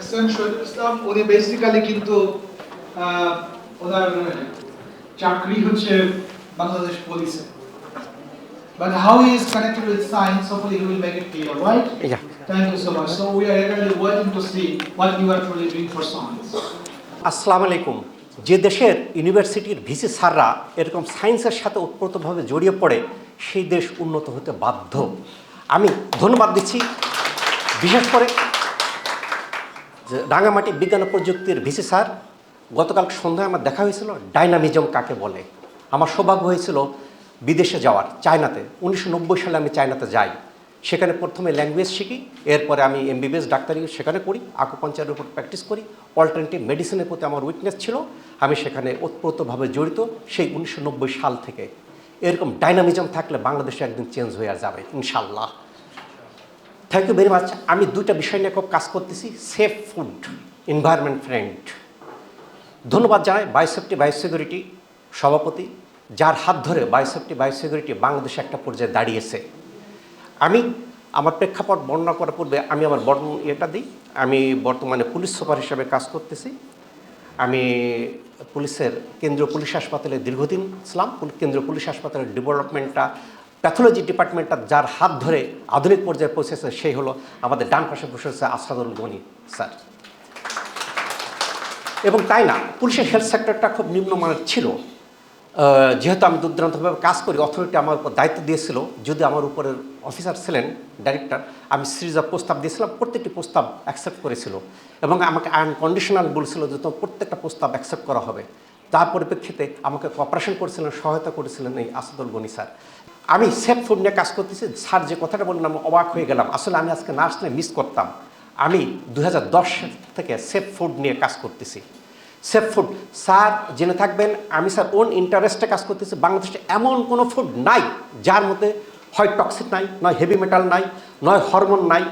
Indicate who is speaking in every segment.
Speaker 1: SN Shahidul Islam উনি basically কিন্তু ওনার চাকরি হচ্ছে বাংলাদেশ পুলিশে But how he is connected with science, hopefully he will make it clear, right?
Speaker 2: Yeah.
Speaker 1: Thank you so much. So we are eagerly waiting to see what you are truly doing for science.
Speaker 2: আসসালামু আলাইকুম যে দেশের ইউনিভার্সিটির VC স্যাররা এরকম সায়েন্সের সাথে ওতপ্রোতভাবে জড়িয়ে পড়ে সেই দেশ উন্নত হতে বাধ্য আমি ধন্যবাদ দিচ্ছি বিশেষ করে যে রাঙামাটি বিজ্ঞান প্রযুক্তির ভিসি স্যার, গতকাল সন্ধ্যায় আমার দেখা হয়েছিল, ডাইনামিজম কাকে বলে। আমার সৌভাগ্য হয়েছিল বিদেশে যাওয়ার, চায়নাতে। উনিশশো নব্বই সালে আমি চায়নাতে যাই। সেখানে প্রথমে ল্যাঙ্গুয়েজ শিখি, এরপরে আমি এমবিবিএস, ডাক্তারি সেখানে করি আকুপাঞ্চারের উপর প্র্যাকটিস করি। অল্টারনেটিভ মেডিসিনের প্রতি আমার উইকনেস ছিল, আমি সেখানে ওতপ্রোতভাবে জড়িত সেই উনিশশো নব্বই সাল থেকে। এরকম ডাইনামিজম থাকলে বাংলাদেশে একদিন চেঞ্জ হয়ে যাবে, ইনশাল্লাহ। থ্যাংক ইউ ভেরি মাচ আমি দুইটা বিষয় নিয়ে খুব কাজ করতেছি। সেফ ফুড এনভায়রনমেন্ট ফ্রেন্ড ধন্যবাদ জানাই বায়োসেফটি বায়োসিকিউরিটি সভাপতি, যার হাত ধরে বায়োসেফটি বায়োসিকিউরিটি বাংলাদেশে একটা পর্যায়ে দাঁড়িয়েছে। আমি আমার প্রেক্ষাপট বর্ণনা করার পূর্বে আমি আমার বর্ণ এটা দিই। আমি বর্তমানে পুলিশ সুপার হিসাবে কাজ করতেছি। আমি পুলিশের কেন্দ্রীয় পুলিশ হাসপাতালে দীর্ঘদিন ছিলাম। কেন্দ্রীয় পুলিশ হাসপাতালের ডেভেলপমেন্টটা প্যাথোলজি ডিপার্টমেন্টটা যার হাত ধরে আধুনিক পর্যায়ে পৌঁছেছে সেই হলো আমাদের ডান পাশে বসে আছে আসাদুল গনি, স্যার। এবং তাই না, পুলিশের হেলথ সেক্টরটা খুব নিম্নমানের ছিল। যেহেতু আমি দুর্দান্তভাবে কাজ করি, অথরিটি আমার উপর দায়িত্ব দিয়েছিল, যদি আমার উপরের অফিসার ছিলেন, ডাইরেক্টর, আমি সিরিজ অফ প্রস্তাব দিয়েছিলাম, প্রত্যেকটি প্রস্তাব অ্যাকসেপ্ট করেছিল। এবং আমাকে আনকন্ডিশনাল বলছিল যে তোমার প্রত্যেকটা প্রস্তাব অ্যাকসেপ্ট করা হবে। তার পরিপ্রেক্ষিতে আমাকে কপারেশন করেছিলেন, সহায়তা করেছিলেন এই আসাদুল গনি, স্যার। আমি সেফ ফুড নিয়ে কাজ করতেছি, স্যার যে কথাটা বললাম অবাক হয়ে গেলাম। আসলে আমি আজকে না আসলে মিস করতাম। আমি দু হাজার দশ থেকে সেফ ফুড নিয়ে কাজ করতেছি। সেফ ফুড স্যার জেনে থাকবেন, আমি স্যার ওন ইন্টারেস্টে কাজ করতেছি। বাংলাদেশে এমন কোনো ফুড নাই যার মধ্যে হয় টক্সিক নাই, নয় হেভি মেটাল নাই, নয় হরমোন নাই,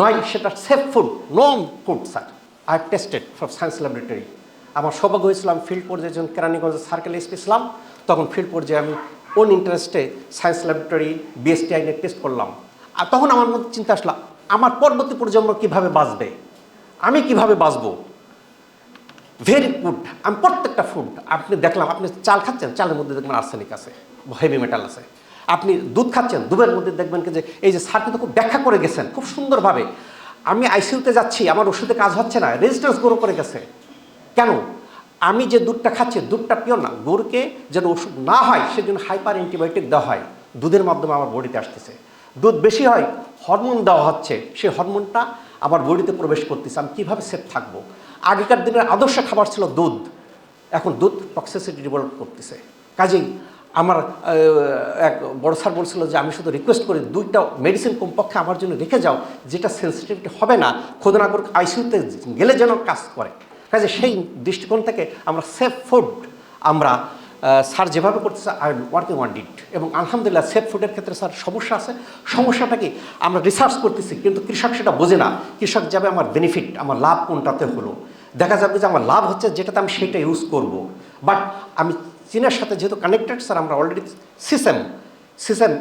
Speaker 2: নয় সেটা safe food no food sir. I have tested for science laboratory আমার সৌভাগ্য হয়েছিলাম ফিল্ড পর্যায়ে যখন কেরানীগঞ্জের সার্কেল এসপি ছিলাম, তখন ফিল্ড পর্যায়ে আমি ওন ইন্টারেস্টে সায়েন্স ল্যাবরেটরি বিএসটিআই নিয়ে টেস্ট করলাম। আর তখন আমার মধ্যে চিন্তা আসলো, আমার পরবর্তী প্রজন্ম কীভাবে বাঁচবে? আমি কীভাবে বাঁচবো? ভেরি গুড আমি প্রত্যেকটা ফুড আপনি দেখলাম, আপনি চাল খাচ্ছেন, চালের মধ্যে দেখবেন আর্সেনিক আছে হেভি মেটাল আছে। আপনি দুধ খাচ্ছেন, দুধের মধ্যে দেখবেন যে, এই যে স্যার কিন্তু খুব ব্যাখ্যা করে গেছেন, খুব সুন্দরভাবে। আমি আইসিইউতে যাচ্ছি, আমার ওষুধে কাজ হচ্ছে না রেজিস্ট্যান্স গ্রো করে গেছে। কেন? আমি যে দুধটা খাচ্ছি, দুধটা পিওর না। গরুকে যেন ওষুধ না হয়, সেজন্য হাইপার অ্যান্টিবায়োটিক দেওয়া হয়। দুধের মাধ্যমে আমার বডিতে আসতেছে। দুধ বেশি হয়, হরমোন দেওয়া হচ্ছে। সেই হরমোনটা আমার বডিতে প্রবেশ করতেছে। আমি কীভাবে সেফ থাকব? আগেকার দিনের আদর্শ খাবার ছিল দুধ। এখন দুধ টক্সিসিটি ডেভেলপ করতেছে। কাজেই আমার এক বড় স্যার বলছিল যে, আমি শুধু রিকোয়েস্ট করি, দুইটা মেডিসিন কমপক্ষে আমার জন্য রেখে যাও, যেটা সেন্সিটিভিটি হবে না। খোদনাগর আইসিউতে গেলে যেন কাজ করে। কাজে সেই দৃষ্টিকোণ থেকে আমরা সেফ ফুড আমরা স্যার যেভাবে করতেছে আই ওয়ার্কিং অন ডিট এবং আলহামদুলিল্লাহ সেফ ফুডের ক্ষেত্রে স্যার সমস্যা আছে। সমস্যাটা কি? আমরা রিসার্চ করতেছি, কিন্তু কৃষক সেটা বোঝে না। কৃষক যাবে, আমার বেনিফিট আমার লাভ কোনটাতে হলো? দেখা যাবে যে আমার লাভ হচ্ছে, যেটাতে আমি সেটা ইউজ করব। বাট আমি চীনের সাথে যেহেতু কানেক্টেড স্যার আমরা অলরেডি সিস্টেম সিস্টেম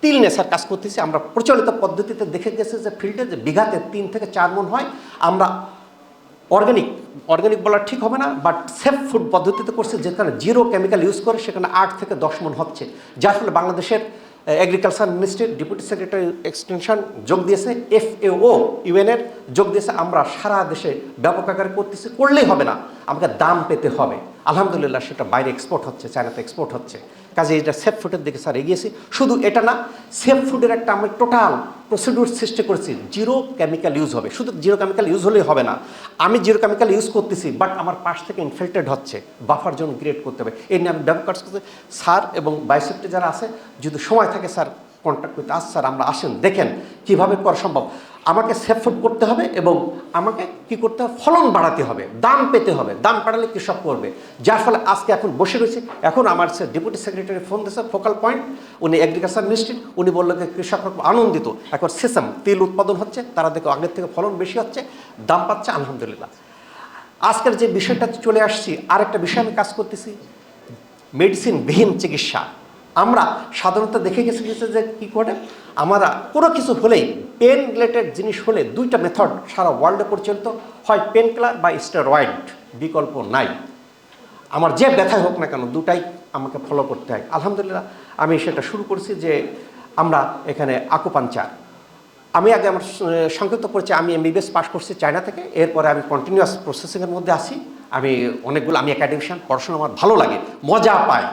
Speaker 2: তিল নিয়ে স্যার কাজ করতেছি। আমরা প্রচলিত পদ্ধতিতে দেখে গেছে যে ফিল্ডে যে বিঘাতে তিন থেকে চার মন হয়, আমরা অর্গানিক অর্গানিক বলা ঠিক হবে না বাট সেফ ফুড পদ্ধতিতে করছে, যেখানে জিরো কেমিক্যাল ইউজ করে, সেখানে আট থেকে দশ মন হচ্ছে। যার ফলে বাংলাদেশের এগ্রিকালচার মিনিস্ট্রির ডেপুটি সেক্রেটারি এক্সটেনশন যোগ দিয়েছে এফ ও ইউএনের যোগ দিয়েছে, আমরা সারা দেশে ব্যাপক আকারে করতেছি, করলেই হবে না, আমাকে দাম পেতে হবে। আলহামদুলিল্লাহ, সেটা বাইরে এক্সপোর্ট হচ্ছে, চায়নাতে এক্সপোর্ট হচ্ছে। কাজে এটা সেফ ফুডের দিকে স্যার এগিয়েছি শুধু এটা না সেফ ফুডের একটা আমি টোটাল প্রসিডিউর সৃষ্টি করেছি। জিরো কেমিক্যাল ইউজ হবে। শুধু জিরো কেমিক্যাল ইউজ হলেই হবে না। আমি জিরো কেমিক্যাল ইউজ করতেছি বাট আমার পাশ থেকে ইনফেক্টেড হচ্ছে। বাফার জন্য ক্রিয়েট করতে হবে। এই নিয়ে আমি ব্যবহার করছি। স্যার এবং বায়োসেফটি যারা আছে, যদি সময় থাকে স্যার কন্ট্যাক্ট করতে আস স্যার আমরা আসেন, দেখেন কীভাবে করা সম্ভব। আমাকে সেফ ফুড করতে হবে এবং আমাকে কি করতে হবে? ফলন বাড়াতে হবে, দাম পেতে হবে। দাম বাড়ালে কৃষক করবে। যার ফলে আজকে এখন বসে রয়েছে। এখন আমার সে ডেপুটি সেক্রেটারি ফোন দিয়েছে ফোকাল পয়েন্ট উনি এগ্রিকালচার মিনিস্ট্রি উনি বললেন যে কৃষকরা খুব আনন্দিত। এখন সেসাম তেল উৎপাদন হচ্ছে, তারা দেখো আগের থেকে ফলন বেশি হচ্ছে, দাম পাচ্ছে, আলহামদুলিল্লাহ। আজকের যে বিষয়টা চলে আসছি, আরেকটা বিষয় আমি কাজ করতেছি। মেডিসিন বিহীন চিকিৎসা। আমরা সাধারণত দেখে গেছি যে কী করে? আমরা কোনো কিছু হলেই পেন রিলেটেড জিনিস হলে দুইটা মেথড সারা ওয়ার্ল্ডে পরিচালিত হয় পেন কিলার বা স্টেরয়েড, বিকল্প নাই। আমার যে ব্যথাই হোক না কেন, দুটাই আমাকে ফলো করতে হয়। আলহামদুলিল্লাহ, আমি সেটা শুরু করেছি যে আমরা এখানে আকুপাঞ্চার আমি আগে আমার সংক্ষিপ্ত পরিচয়, আমি এমবিবিএস পাস করছি চায়না থেকে। এরপরে আমি কন্টিনিউয়াস প্রসেসিংয়ের মধ্যে আসি আমি অনেকগুলো, আমি একাডেমিশিয়ান পড়াশোনা আমার ভালো লাগে, মজা পাই।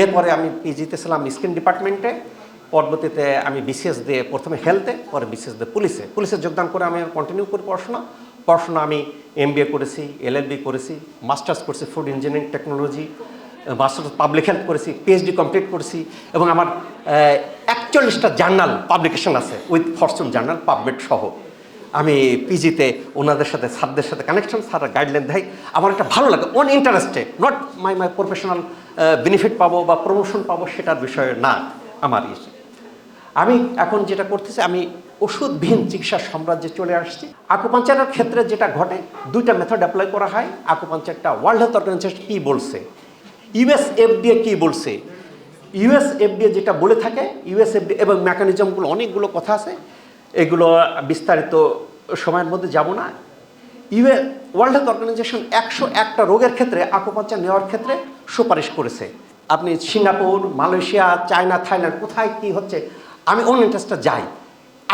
Speaker 2: এরপরে আমি পিজিতে ছিলাম স্কিন ডিপার্টমেন্টে পরবর্তীতে আমি বিসিএস দিয়ে প্রথমে হেলথে পরে বিসিএস দিয়ে পুলিশে পুলিশে যোগদান করে আমি কন্টিনিউ করি পড়াশোনা। পড়াশোনা আমি এমবিএ করেছি এলএলবি করেছি মাস্টার্স করেছি food engineering technology masters public health করেছি পিএইচডি কমপ্লিট করেছি এবং আমার একচল্লিশটা জার্নাল পাবলিকেশন আছে উইথ ফরচুন জার্নাল পাবমেট সহ। আমি পিজিতে ওনাদের সাথে, স্যারদের সাথে কানেকশন স্যাররা গাইডলাইন দেয় আমার একটা ভালো লাগে অন ইন্টারেস্টে not my my professional benefit পাবো বা প্রমোশন পাবো সেটার বিষয়ে না, আমার ইয়ে আমি এখন যেটা করতেছি, আমি ওষুধবিহীন চিকিৎসার সাম্রাজ্যে চলে আসছি। আকুপাঞ্চারের ক্ষেত্রে যেটা ঘটে, দুইটা মেথড অ্যাপ্লাই করা হয়। আকুপাঞ্চারটা ওয়ার্ল্ড হেলথ অর্গানাইজেশন কী বলছে? ইউএস এফডিএ কী বলছে? ইউএস এফডিএ যেটা বলে থাকে ইউএস এফডিএ এবং মেকানিজমগুলো অনেকগুলো কথা আছে। এগুলো বিস্তারিত সময়ের মধ্যে যাব না। ইউএ ওয়ার্ল্ড হেলথ অর্গানাইজেশন একশো একটা রোগের ক্ষেত্রে আকুপাঞ্চার নেওয়ার ক্ষেত্রে সুপারিশ করেছে। আপনি সিঙ্গাপুর, মালয়েশিয়া, চায়না, থাইল্যান্ড, কোথায় কি হচ্ছে আমি অন্য ইন্টারেস্টটা যাই।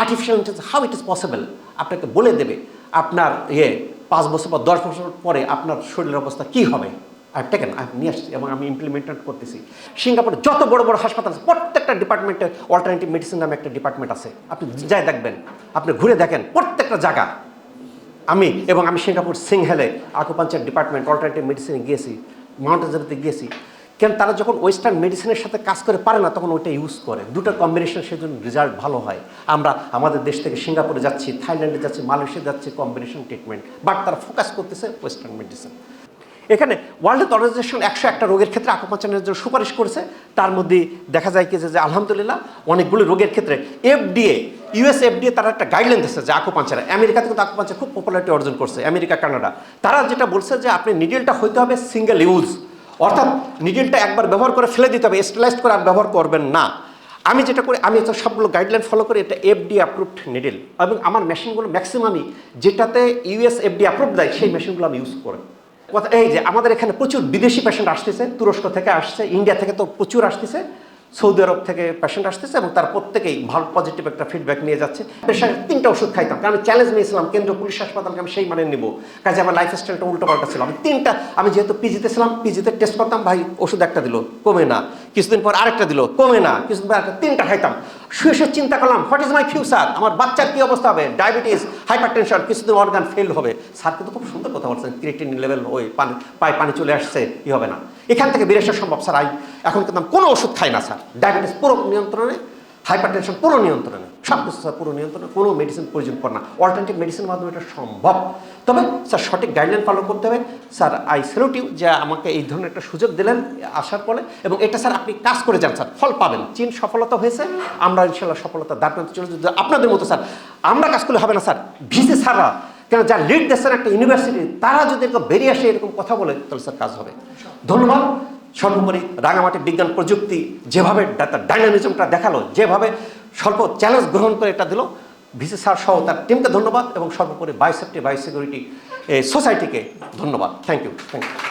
Speaker 2: Artificial interest how it is possible আপনাকে বলে দেবে, আপনার ইয়ে পাঁচ বছর বা দশ বছর পরে আপনার শরীরের অবস্থা কী হবে? আই টেকেন আমি নিয়ে আসছি এবং আমি ইমপ্লিমেন্টেড করতেছি। সিঙ্গাপুরে যত বড় বড় হাসপাতাল আছে, প্রত্যেকটা ডিপার্টমেন্টে অল্টারনেটিভ মেডিসিন নামে একটা ডিপার্টমেন্ট আছে। আপনি যাই দেখবেন, আপনি ঘুরে দেখেন প্রত্যেকটা জায়গা। আমি এবং আমি সিঙ্গাপুর সিংহেলে আকুপাঞ্চার ডিপার্টমেন্ট অল্টারনেটিভ মেডিসিনে গিয়েছি মাউন্ট এলিজাবেথে গিয়েছি। কেন তারা যখন ওয়েস্টার্ন মেডিসিনের সাথে কাজ করে পারে না, তখন ওইটা ইউজ করে। দুটো কম্বিনেশন সেজন্য রেজাল্ট ভালো হয়। আমরা আমাদের দেশ থেকে সিঙ্গাপুরে যাচ্ছি, থাইল্যান্ডে যাচ্ছি, মালয়েশিয়া যাচ্ছি কম্বিনেশন ট্রিটমেন্ট বাট তারা ফোকাস করতেছে ওয়েস্টার্ন মেডিসিন এখানে ওয়ার্ল্ড হেলথ অর্গানাইজেশন একশো একটা রোগের ক্ষেত্রে আকুপাঞ্চারের জন্য সুপারিশ করেছে। তার মধ্যে দেখা যায় কি যে আলহামদুলিল্লাহ অনেকগুলো রোগের ক্ষেত্রে এফডিএ ইউএস এফডিএ তারা একটা গাইডলাইন দিচ্ছে যে আকুপাঞ্চারে আমেরিকাতে কিন্তু আকুপাঞ্চার খুব পপুলারিটি অর্জন করছে। America, Canada. তারা যেটা বলছে যে, আপনি নিডেলটা হইতে হবে সিঙ্গেল ইউজ অর্থাৎ নিডিলটা একবার ব্যবহার করে ফেলে দিতে হবে স্টেলাইজ করে আর ব্যবহার করবেন না। আমি যেটা করি, আমি তো সবগুলো গাইডলাইন ফলো করি, এটা এফডি অ্যাপ্রুভড নিডিল এবং আমার মেশিনগুলো ম্যাক্সিমামই যেটাতে ইউএস এফডি অ্যাপ্রুভ দেয়, সেই মেশিনগুলো আমি ইউজ করি। কথা এই যে আমাদের এখানে প্রচুর বিদেশি পেশেন্ট আসতেছে, তুরস্ক থেকে আসছে ইন্ডিয়া থেকে তো প্রচুর আসতেছে। সৌদি আরব থেকে পেশেন্ট আসতেছে এবং তার প্রত্যেকেই ভালো পজিটিভ একটা ফিডব্যাক নিয়ে যাচ্ছে। পেশেন্ট তিনটা ওষুধ খাইতাম। কারণ আমি চ্যালেঞ্জ নিয়েছিলাম কেন্দ্র পুলিশ হাসপাতালকে আমি সেই মানে নেব। কাজে আমার লাইফ স্টাইলটা উল্টো পাল্টা ছিল। আমি তিনটা, আমি যেহেতু পিজিতে ছিলাম পিজিতে টেস্ট করতাম, ভাই, ওষুধ একটা দিল, কমে না। কিছুদিন পর আরেকটা দিল, কমে না। কিছুদিন পর একটা তিনটা খাইতাম। শুয়ে শুয়ে চিন্তা করলাম হোয়াট ইজ মাই ফিউচার আমার বাচ্চার কী অবস্থা হবে? ডায়াবেটিস হাইপার টেনশন কিছুদিন অর্গান ফেল হবে। স্যার কিন্তু খুব সুন্দর কথা বলছেন ক্রিয়েটিন লেভেল ওই পানি, পায়ে পানি চলে আসছে কি হবে না। এখান থেকে বেরিয়ে আসা সম্ভব, স্যার, আই এখন কিন্তু কোনো ওষুধ খাই না, স্যার। ডায়াবেটিস পুরো নিয়ন্ত্রণে হাইপার টেনশন পুরো নিয়ন্ত্রণে। সব কিছু স্যার পুরো নিয়ন্ত্রণে কোনো মেডিসিন প্রয়োজন পড়ে না। অল্টারনেটিভ মেডিসিনের মাধ্যমে এটা সম্ভব। তবে স্যার, সঠিক গাইডলাইন ফলো করতে হবে। স্যার আই স্যালুট ইউ যে আমাকে এই ধরনের একটা সুযোগ দিলেন আসার ফলে এবং এটা স্যার আপনি কাজ করে যান স্যার, ফল পাবেন। চীন সফলতা হয়েছে, আমরা ইনশাল্লাহ সফলতা দাঁড় প্রান্তে চলে যদি আপনাদের মতো স্যার, আমরা কাজ করলে হবে না স্যার। ভিসি স্যাররা, কেন যারা লিড দিচ্ছেন একটা ইউনিভার্সিটি তারা যদি এরকম বেরিয়ে আসে, এরকম কথা বলে, তাহলে স্যার কাজ হবে। ধন্যবাদ। সর্বোপরি রাঙামাটি বিজ্ঞান প্রযুক্তি যেভাবে ডাইনামিজমটা দেখাল, যেভাবে স্বল্প চ্যালেঞ্জ গ্রহণ করে এটা দিল। ভিসি স্যার সহ তার টিমকে ধন্যবাদ এবং সর্বোপরি বায়োসেফটি বায়োসিকিউরিটি সোসাইটিকে ধন্যবাদ। Thank you thank you